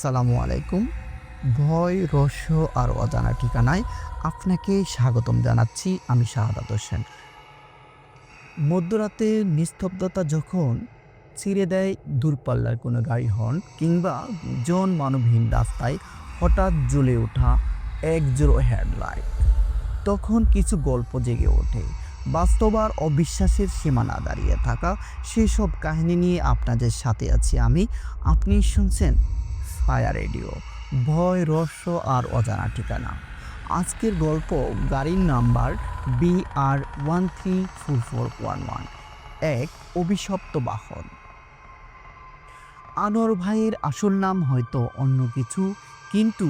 আসসালামু আলাইকুম। ভয়, রহস্য আর অজানা ঠিকানায় আপনাকে স্বাগতম জানাচ্ছি আমি শাহাদাত হোসেন। মধ্যরাতে নিস্তব্ধতা যখন ছিঁড়ে দেয় দূরপাল্লার কোনো গাড়ি হর্ন কিংবা জন মানবহীন রাস্তায় হঠাৎ জ্বলে ওঠা এক জোড়ো হেডলাইট, তখন কিছু গল্প জেগে ওঠে। বাস্তব আর অবিশ্বাসের সীমানা দাঁড়িয়ে থাকা সেসব কাহিনী নিয়ে আপনাদের সাথে আছি আমি। আপনি শুনছেন ফায়ার রেডিও, ভয়, রহস্য আর অজানা ঠিকানা। আজকের গল্প গাড়ির number B R one three four four one one এক অভিশপ্ত বাহন। আনোয়ার ভাইয়ের আসল নাম হয়তো অন্য কিছু, কিন্তু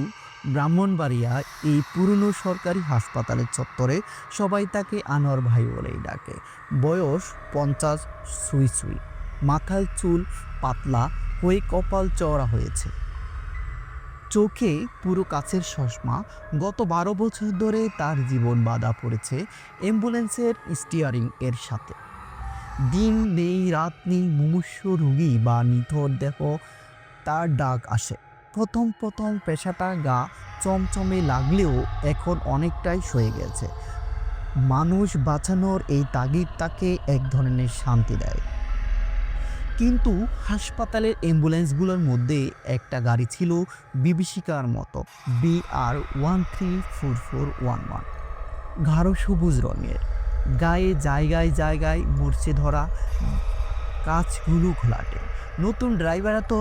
ব্রাহ্মণবাড়িয়া এই পুরনো সরকারি হাসপাতালের চত্বরে সবাই তাকে আনোয়ার ভাই বলেই ডাকে। বয়স পঞ্চাশ, সুই সুই মাথায় চুল পাতলা হয়ে কপাল চওড়া হয়েছে। চোখে পুরো কাছের চশমা। গত বারো বছর ধরে তার জীবন বাধা পড়েছে অ্যাম্বুলেন্সের স্টিয়ারিং এর সাথে। দিন নেই, রাত নেই, মুমূর্ষ রুগী বা নিথর দেহ, তার ডাক আসে। প্রথম প্রথম পেশাটা গা চমচমে লাগলেও এখন অনেকটাই সয়ে গেছে। মানুষ বাঁচানোর এই তাগিদ তাকে এক ধরনের শান্তি দেয়। কিন্তু হাসপাতালের অ্যাম্বুলেন্সগুলোর মধ্যে একটা গাড়ি ছিল বিভীষিকার মতো B R one three four four one one গাঢ় সবুজ রঙের, গায়ে জায়গায় জায়গায় মরচে ধরা কাঁচগুলো ঘোলাটে। নতুন ড্রাইভাররা তো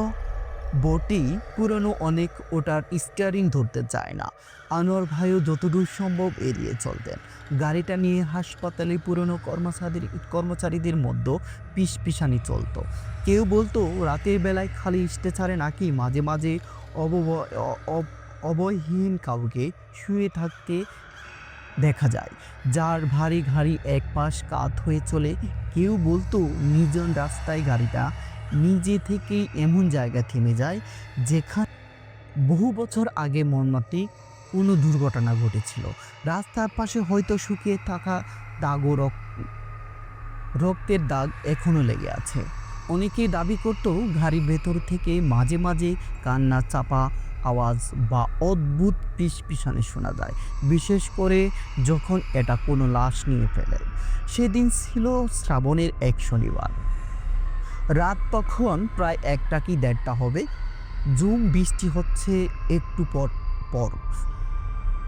বটেই পুরনো অনেক ওটার স্টিয়ারিং ধরতে চায় না। আনোয়ার ভাইও যতদূর সম্ভব এড়িয়ে চলতেন। গাড়িটা নিয়ে হাসপাতালে পুরনো কর্মচারীদের কর্মচারীদের মধ্যে পিস পিসানি চলতো। কেউ বলতো, রাতের বেলায় খালি ইস্টে ছাড়ে নাকি মাঝে মাঝে অবব অ- অ- অবয়হীন কাউকে শুয়ে থাকতে দেখা যায়। যার ভারী ঘাড়ি এক পাশ কাত হয়ে চলে। কেউ বলতো, নির্জন রাস্তায় গাড়িটা নিজে থেকেই এমন জায়গা থেমে যায় যেখানে বহু বছর আগে মর্মান্তিক কোনো দুর্ঘটনা ঘটেছিল। রাস্তার পাশে হয়তো শুকিয়ে থাকা দাগ ও রক্তের দাগ এখনও লেগে আছে। অনেকেই দাবি করত গাড়ির ভেতর থেকে মাঝে মাঝে কান্না, চাপা আওয়াজ বা অদ্ভুত পিস পিছানে শোনা যায়, বিশেষ করে যখন এটা কোনো লাশ নিয়ে ফেলে। সেদিন ছিল শ্রাবণের এক শনিবার। রাত তখন প্রায় একটা কি দেড়টা হবে। জুম বৃষ্টি হচ্ছে একটু পর পর।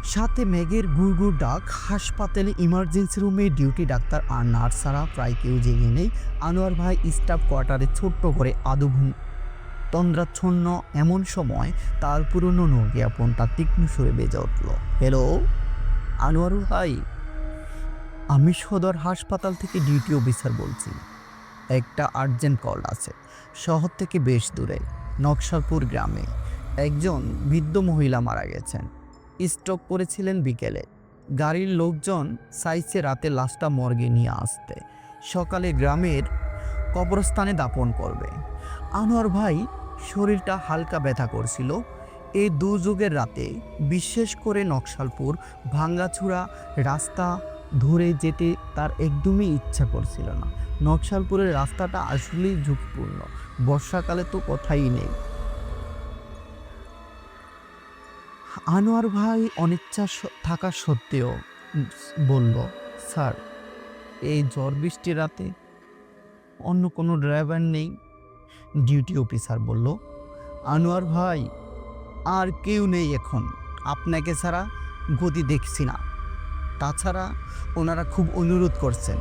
সাথে মেঘের গুড় গুড়গুড় ডাক, হাসপাতালে ইমার্জেন্সি রুমে ডিউটি ডাক্তার আর নার্সারা প্রায় কেউ জেগে নেই। আনোয়ার ভাই স্টাফ কোয়ার্টারে ছোট্ট করে আদু তন্দ্রাচ্ছন্ন এমন সময় তার পুরনো নোকিয়া ফোনটা তীক্ষ্ণ সুরে বেজে উঠল। হ্যালো আনোয়ার ভাই? আমি সদর হাসপাতাল থেকে ডিউটি অফিসার বলছি। একটা আর্জেন্ট কল আছে। শহর থেকে বেশ দূরে, নকশালপুর গ্রামে। একজন বৃদ্ধ মহিলা মারা গেছেন। স্ট্রোক করেছিলেন বিকেলে। গাড়ির লোকজন চাইছে রাতে লাশটা মর্গে নিয়ে আসতে। সকালে গ্রামের কবরস্থানে দাপন করবে। আনোয়ার ভাই শরীরটা হালকা ব্যথা করছিল। এই দুযুগের রাতে বিশেষ করে নকশালপুর ভাঙ্গাছুড়া রাস্তা ধরে যেতে তার একদমই ইচ্ছা করছিল না। নকশালপুরের রাস্তাটা আসলেই ঝুঁকিপূর্ণ। বর্ষাকালে তো কথাই নেই। আনোয়ার ভাই অনিচ্ছা থাকা সত্ত্বেও বলল, স্যার, এই ঝড় বৃষ্টি রাতে অন্য কোনো ড্রাইভার নেই? ডিউটি অফিসার, বলল, আনোয়ার ভাই, আর কেউ নেই এখন। আপনাকে ছাড়া গতি দেখছি না। তাছাড়া ওনারা খুব অনুরোধ করছেন।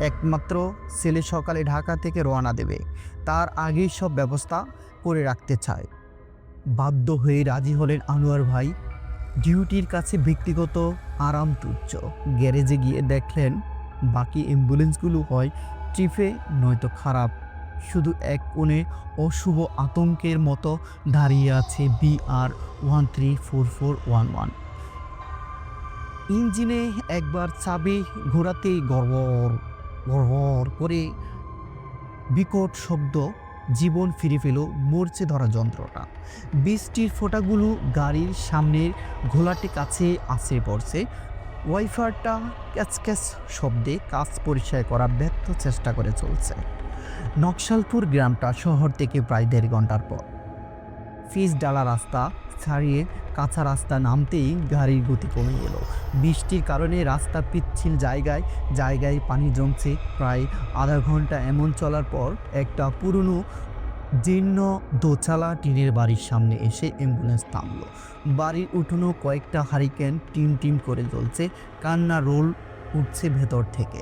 একমাত্র ছেলে সকালে ঢাকা থেকে রওনা দেবে। তার আগেই সব ব্যবস্থা করে রাখতে চায়। বাধ্য হয়ে রাজি হলেন আনোয়ার ভাই। ডিউটির কাছে ব্যক্তিগত আরাম তুচ্ছ। গ্যারেজে গিয়ে দেখলেন, বাকি অ্যাম্বুলেন্সগুলো হয় ট্রিপে নয়তো খারাপ। শুধু এক কোণে অশুভ আতঙ্কের মতো দাঁড়িয়ে আছে B R one three four four one one. ইঞ্জিনে একবার চাবি ঘোরাতেই গড়বড় গড়বড় করে বিকট শব্দ জীবন ফিরে পেল মরচে ধরা যন্ত্রটা। বৃষ্টির ফোঁটাগুলো গাড়ির সামনের ঘোলাটে কাছে আছড়ে পড়ছে। ওয়াইফারটা ক্যাচ ক্যাচ শব্দে কাজ পরিষ্কার করার ব্যর্থ চেষ্টা করে চলছে। নকশালপুর গ্রামটা শহর থেকে প্রায় দেড় ঘণ্টার পর। ফিস ডালা রাস্তা ছাড়িয়ে কাঁচা রাস্তা নামতেই গাড়ির গতি কমে গেল। বৃষ্টির কারণে রাস্তা পিচ্ছিল জায়গায় জায়গায় পানি জমছে প্রায় আধা ঘণ্টা এমন চলার পর একটা পুরনো জীর্ণ দোচালা টিনের বাড়ির সামনে এসে অ্যাম্বুলেন্স থামল। বাড়ির উঠোনো কয়েকটা হারিকেন টিম টিম করে জ্বলছে, কান্না রোল উঠছে ভেতর থেকে।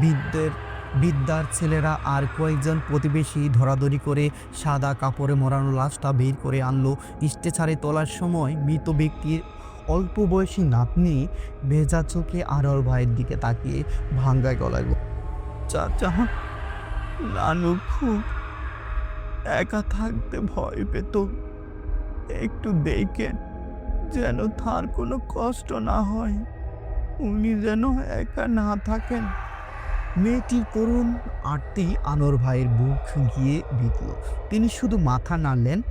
বিদ্যের বিদ্যার ছেলেরা আর কয়েকজন প্রতিবেশী ধরাধরি করে সাদা কাপড়ে মোড়ানো লাশটা বের করে আনলো। স্টেচারে তোলার সময় মৃত ব্যক্তির অল্প বয়সী নাতনি ভেজা চোখে আরর ভাইয়ের দিকে তাকিয়ে ভাঙ্গা গলায় চাচা, নানু খুব একা থাকতে ভয় পেত। একটু দেখেন যেন তার কোনো কষ্ট না হয়। উনি যেন একা না থাকেন। মেয়েটির করুণ আরতি আনোর ভাইয়ের বুক গিয়ে বিঁধল। তিনি শুধু মাথা নাড়লেন,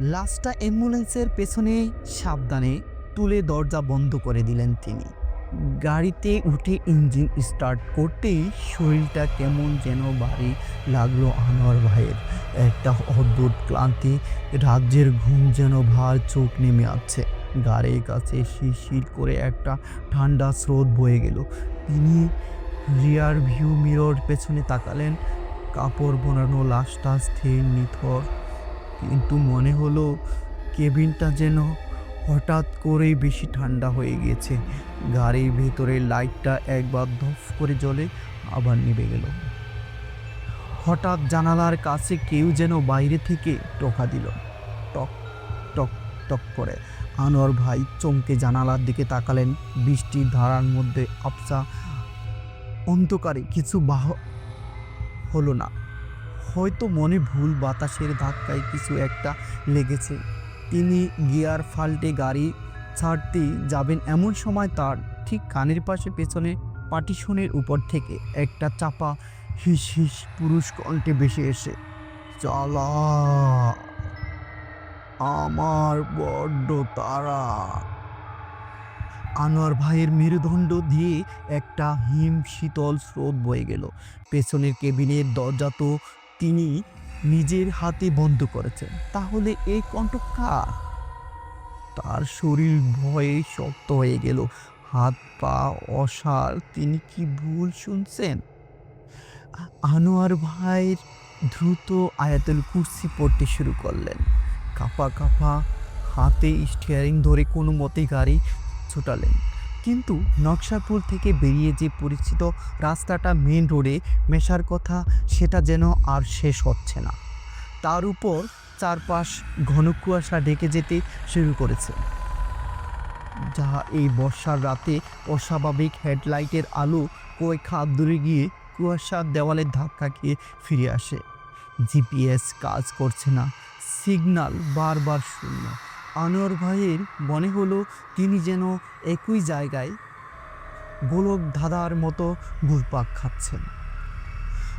লাশটা অ্যাম্বুলেন্সের পেছনে সাবধানে তুলে দরজা বন্ধ করে দিলেন তিনি। গাড়িতে উঠে ইঞ্জিন স্টার্ট করতেই শরীরটা কেমন যেন বাড়ি লাগল আনোয়ার ভাইয়ের। একটা অদ্ভুত ক্লান্তি, রাজ্যের ঘুম যেন ভার চোখ নেমে আছে গাড়ির কাছে শিরশির করে একটা ঠান্ডা স্রোত বয়ে গেল। তিনি রিয়ার ভিউ মিরর পেছনে তাকালেন। কাপড় বোনানো লাশটা স্থির, নিথর। কিন্তু মনে হলো কেবিনটা যেন হঠাৎ করেই বেশি ঠান্ডা হয়ে গেছে গাড়ির ভেতরে লাইটটা একবার ধফ করে জ্বলে আবার নিভে গেল। হঠাৎ জানালার কাছে কেউ যেন বাইরে থেকে টোকা দিল। টক টক টক করে। আনোয়ার ভাই চমকে জানালার দিকে তাকালেন। বৃষ্টির ধারার মধ্যে আবসা অন্ধকারে কিছু বাহ হলো না। হয়তো মনে ভুল বাতাসের ধাক্কায় কিছু একটা লেগেছে। তিনি গিয়ার ফাল্টে গাড়ি ছাড়তেই যাবেন এমন সময় তার ঠিক কানের পাশে পেছনে পাটিশনের উপর থেকে একটা চাপা হিস হিস পুরুষ কণ্ঠে বেশি এসে, চলা, আমার বড্ড তারা আনোয়ার ভাইয়ের মেরুদণ্ড দিয়ে একটা হিম শীতল স্রোত বয়ে গেল। পেছনের কেবিনের দরজা তো তিনি নিজের হাতে বন্ধ করেছেন। তাহলে এই কণ্ঠ তার শরীর ভয়ে শক্ত হয়ে গেল। হাত পা অসার, তিনি কি ভুল শুনছেন? আনোয়ার ভাইয়ের দ্রুত আয়াতুল কুর্সি পড়তে শুরু করলেন। কাপা কাপা হাতে স্টিয়ারিং ধরে কোনো মতে গাড়ি ছুটালেন। কিন্তু নকশাপুর থেকে বেরিয়ে যে পরিচিত রাস্তাটা মেন রোডে মেশার কথা, সেটা যেন আর শেষ হচ্ছে না। তার উপর চারপাশ ঘন কুয়াশা ঢেকে যেতে শুরু করেছে। যা এই বর্ষার রাতে অস্বাভাবিক হেডলাইটের আলো কয়েক হাত দূরে গিয়ে কুয়াশার দেওয়ালের ধাক্কা খেয়ে ফিরে আসে। জিপিএস কাজ করছে না, সিগন্যাল বারবার শূন্য। আনোয়ার ভাইয়ের মনে হলো তিনি যেন একই জায়গায় গোলক ধাঁধার মতো ঘুরপাক খাচ্ছেন।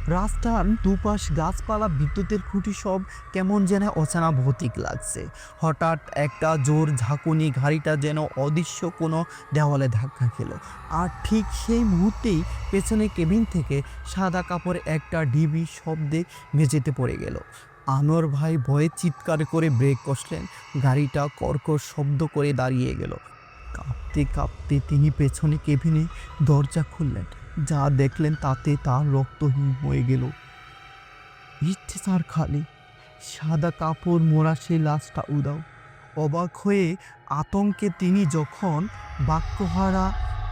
রাস্তার দুপাশ গাছপালা, বিদ্যুতের খুঁটি সব কেমন যেন অচেনা ভৌতিক লাগছে। হঠাৎ একটা জোর ঝাঁকুনি গাড়িটা যেন অদৃশ্য কোনো দেওয়ালে ধাক্কা খেলো। আর ঠিক সেই মুহূর্তেই পেছনে কেবিন থেকে সাদা কাপড়ে একটা ডিবি শব্দে মেঝেতে পড়ে গেল। আনোয়ার ভাই ভয়ে চিৎকার করে ব্রেক কষলেন। গাড়িটা কর্কশ শব্দ করে দাঁড়িয়ে গেল। কাঁপতে কাঁপতে তিনি পেছনে কেবিনে দরজা খুললেন। যা দেখলেন তাতে তার রক্তহীন হয়ে গেল। ইচ্ছে তার খালি। সাদা কাপড় মোড়া সেই লাশটা উদাও অবাক হয়ে আতঙ্কে তিনি যখন বাক্যহারা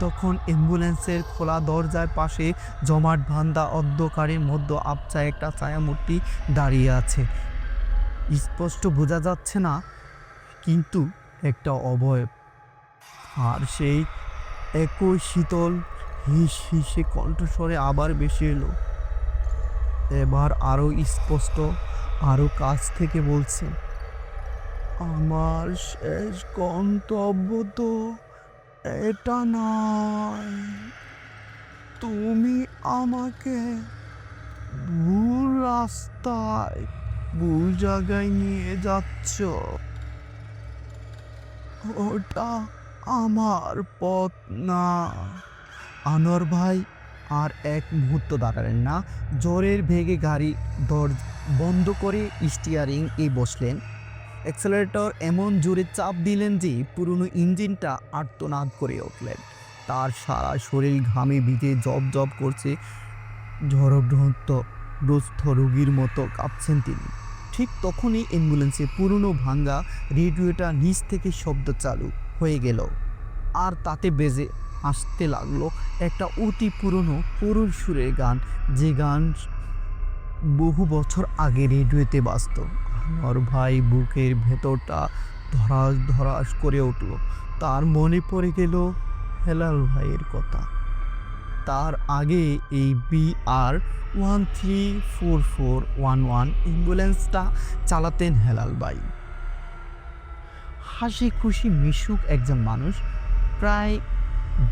তখন অ্যাম্বুলেন্সের খোলা দরজার পাশে জমাট ভান্দা অন্ধকারের মধ্যে আবচা একটা ছায়ামূর্তি দাঁড়িয়ে আছে। স্পষ্ট বোঝা যাচ্ছে না, কিন্তু একটা অবয়ব আর সেই একই শীতল, হিস হিসে কণ্ঠস্বরে আবার বেশি এলো। এবার আরও স্পষ্ট আরও কাছ থেকে বলছে, আমার শেষ গন্তব্য তো এটা নয়। তুমি আমাকে ভুল রাস্তায়, ভুল জায়গায় নিয়ে যাচ্ছ। ওটা আমার পথ না। আনোয়ার ভাই আর এক মুহূর্ত দাঁড়ালেন না। জ্বরের ভেগে গাড়ি দর বন্ধ করে স্টিয়ারিং এ বসলেন। অ্যাক্সেলারেটর এমন জোরে চাপ দিলেন যে পুরনো ইঞ্জিনটা আর্তনাদ করে উঠলেন। তার সারা শরীর ঘামে ভিজে জব জব করছে। ঝড়গ্রস্ত গ্রস্ত রোগীর মতো কাঁপছেন তিনি। ঠিক তখনই অ্যাম্বুলেন্সে পুরনো ভাঙ্গা রেডিওটা নিচ থেকে শব্দ চালু হয়ে গেল। আর তাতে বেজে আসতে লাগল একটা অতি পুরনো করুণ সুরের গান। যে গান বহু বছর আগে রেডিওতে বাজত। আমার ভাই বুকের ভেতরটা ধরাস ধরাস করে উঠল। তার মনে পড়ে গেল হেলাল ভাইয়ের কথা। তার আগে এই B R one three four four one one অ্যাম্বুলেন্সটা চালাতেন হেলাল ভাই। হাসি খুশি মিশুক একজন মানুষ। প্রায়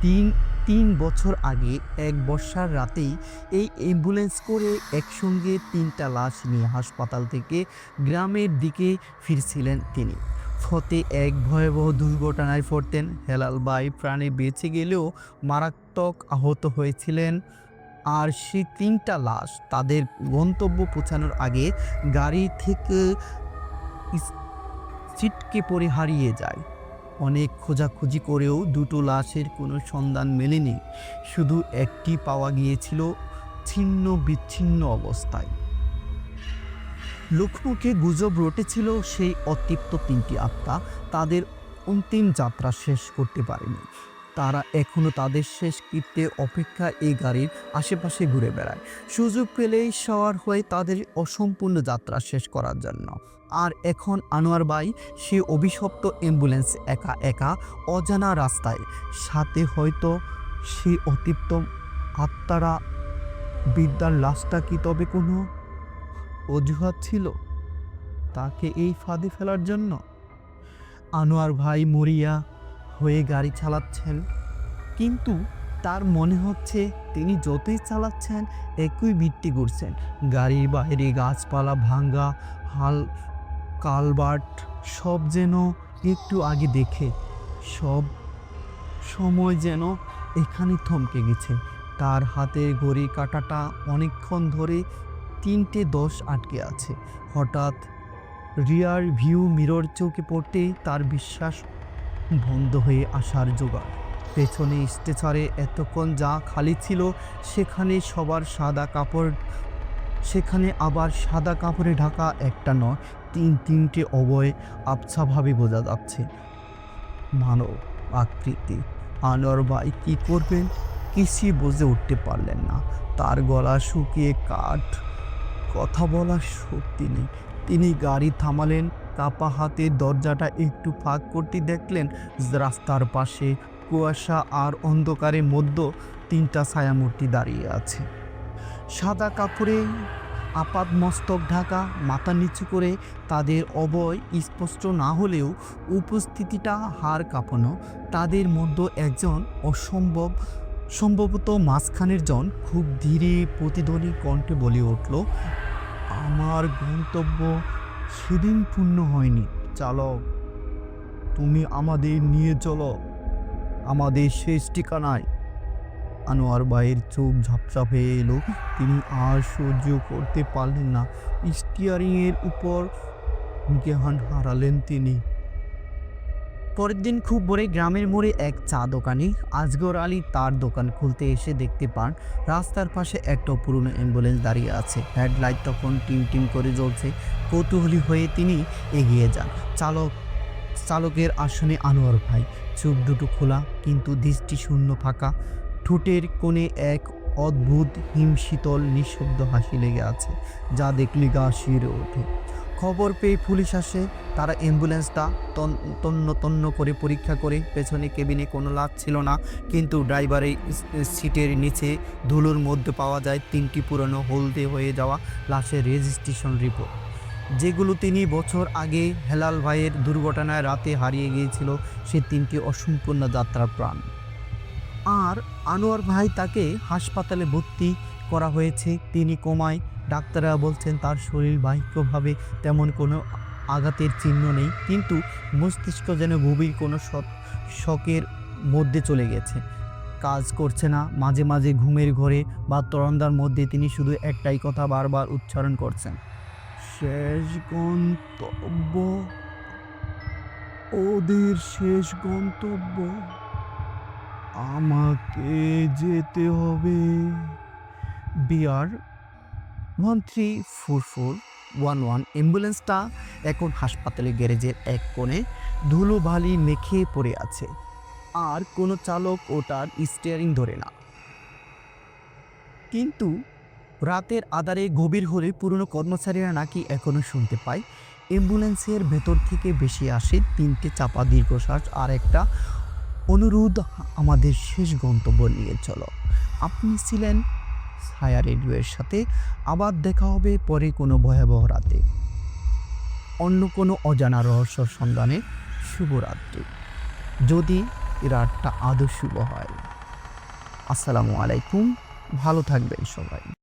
দিন তিন বছর আগে এক বর্ষার রাতেই এই অ্যাম্বুলেন্স করে একসঙ্গে তিনটা লাশ নিয়ে হাসপাতাল থেকে গ্রামের দিকে ফিরছিলেন তিনি। ফতে এক ভয়াবহ দুর্ঘটনায় পড়তেন হেলাল বাই প্রাণে বেঁচে গেলেও মারাত্মক আহত হয়েছিলেন। আর সেই তিনটা লাশ তাদের গন্তব্য পৌঁছানোর আগে গাড়ি থেকে ছিটকে পড়ে হারিয়ে যায়। অনেক খোঁজাখুঁজি করেও দুটো লাশের কোনো সন্ধান মেলেনি, শুধু একটি পাওয়া গিয়েছিল ছিন্ন বিচ্ছিন্ন অবস্থায়। লোকমুখে গুজব রটেছিল সেই অতৃপ্ত তিনটি আত্মা, তাদের অন্তিম যাত্রা শেষ করতে পারেনি। তারা এখনও তাদের শেষকৃত্যের অপেক্ষা এই গাড়ির আশেপাশে ঘুরে বেড়ায়। সুযোগ পেলেই সওয়ার হয়ে তাদের অসম্পূর্ণ যাত্রা শেষ করার জন্য। আর এখন আনোয়ার বাই সে অভিশপ্ত অ্যাম্বুলেন্স একা একা অজানা রাস্তায়, সাথে হয়তো সে অতৃপ্ত আত্মারা বিদ্যার লাশটা কি তবে কোনো অজুহাত ছিল? তাকে এই ফাঁদে ফেলার জন্য? আনোয়ার ভাই মরিয়া হয়ে গাড়ি চালাচ্ছেন। কিন্তু তার মনে হচ্ছে তিনি যতই চালাচ্ছেন, একই বৃত্তি করছেন গাড়ির বাইরে গাছপালা ভাঙ্গা, হাল, কালবার্ট সব যেন একটু আগে দেখে, সব সময় যেন এখানে থমকে গেছে। তার হাতের ঘড়ি কাটাটা অনেকক্ষণ ধরে তিনটে দশ আটকে আছে। হঠাৎ রিয়ার ভিউ মিরর চোখে পড়তেই তার বিশ্বাস বন্ধ হয়ে আসার জোগাড়। পেছনে স্টেচারে এতক্ষণ যা খালি ছিল, সেখানে সবার সাদা কাপড়, সেখানে আবার সাদা কাপড়ে ঢাকা একটা নয়, তিন তিনটে অবয় আবছাভাবে বোঝা যাচ্ছে। মানব আকৃতি, আনোয়ার ভাই কী করবেন? কিছুই বুঝে উঠতে পারলেন না। তার গলা শুকিয়ে কাঠ, কথা বলার শক্তি নেই। তিনি গাড়ি থামালেন কাপা হাতে দরজাটা একটু ফাঁক করতে দেখলেন রাস্তার পাশে কুয়াশা আর অন্ধকারের মধ্যে তিনটা ছায়ামূর্তি দাঁড়িয়ে আছে। সাদা কাপড়ে আপাত মস্তক ঢাকা, মাথা নিচু করে তাদের অবয় স্পষ্ট না হলেও উপস্থিতিটা হার কাঁপানো। তাদের মধ্যে একজন অসম্ভব, সম্ভবত মাঝখানের জন খুব ধীরে প্রতিধ্বনি কণ্ঠে বলে উঠল আমার গন্তব্য সেদিন পূর্ণ হয়নি। চালক, তুমি আমাদের নিয়ে চলো। আমাদের শেষ ঠিকানায়। আনোয়ার ভাইয়ের চোখ ঝাপসা হয়ে এলো। তিনি আর সহ্য করতে পারলেন না। স্টিয়ারিংয়ের উপর জ্ঞান হারালেন তিনি। পরের দিন খুব ভোরে গ্রামের মোড়ে এক চা দোকানে আজগর আলী তার দোকান খুলতে এসে দেখতে পান রাস্তার পাশে একটা পুরনো অ্যাম্বুলেন্স দাঁড়িয়ে আছে। হেডলাইট তখন টিম টিম করে জ্বলছে। কৌতূহলী হয়ে তিনি এগিয়ে যান। চালক, চালকের আসনে আনোয়ার ভাই। চোখ দুটো খোলা, কিন্তু দৃষ্টি শূন্য ফাঁকা। ঠোঁটের কোণে এক অদ্ভুত হিমশীতল নিঃশব্দ হাসি লেগে আছে, যা দেখলে গা শিরে ওঠে। খবর পেয়ে পুলিশ আসে। তারা অ্যাম্বুলেন্সটা তন- তন্ন তন্ন করে পরীক্ষা করে। পেছনে কেবিনে কোনো লাভ ছিল না, কিন্তু ড্রাইভারের সিটের নিচে ধুলোর মধ্যে পাওয়া যায় তিনটি পুরনো হলদে হয়ে যাওয়া লাশের রেজিস্ট্রেশন রিপোর্ট। যেগুলো তিনি বছর আগে হেলাল ভাইয়ের দুর্ঘটনায় রাতে হারিয়ে গিয়েছিল, সে তিনটি অসম্পূর্ণ যাত্রার প্রাণ। আর আনোয়ার ভাই তাকে হাসপাতালে ভর্তি করা হয়েছে। তিনি কোমায় ডাক্তাররা বলছেন তার শরীর বাহ্যভাবে তেমন কোনো আঘাতের চিহ্ন নেই, কিন্তু মস্তিষ্ক যেন গভীর কোনো শকের মধ্যে চলে গেছে। কাজ করছে না, মাঝে মাঝে ঘুমের ঘরে বা তরন্দার মধ্যে তিনি শুধু একটাই কথা বারবার উচ্চারণ করছেন। শেষ গন্তব্য। ওদের শেষ গন্তব্য। আমাকে যেতে হবে। B R one three four four one one অ্যাম্বুলেন্সটা এখন হাসপাতালে গ্যারেজের এক কোণে ধুলোবালি মেখে পড়ে আছে। আর কোনো চালক ওটার স্টিয়ারিং ধরে না। কিন্তু রাতের আধারে গভীর হলে পুরনো কর্মচারীরা নাকি এখনও শুনতে পায়, অ্যাম্বুলেন্সের ভেতর থেকে বেশি আসে তিনটে চাপা দীর্ঘশ্বাস আর একটা, অনুরোধ, আমাদের শেষ গন্তব্য নিয়ে চলো। আপনি ছিলেন ছায়া রেডিওয়ের সাথে আবার দেখা হবে পরে কোনো ভয়াবহ রাতে। অন্য কোনো অজানা রহস্য সন্ধানে শুভরাত্রি। যদি রাতটা আদৌ শুভ হয়। আসসালামু আলাইকুম, ভালো থাকবেন সবাই।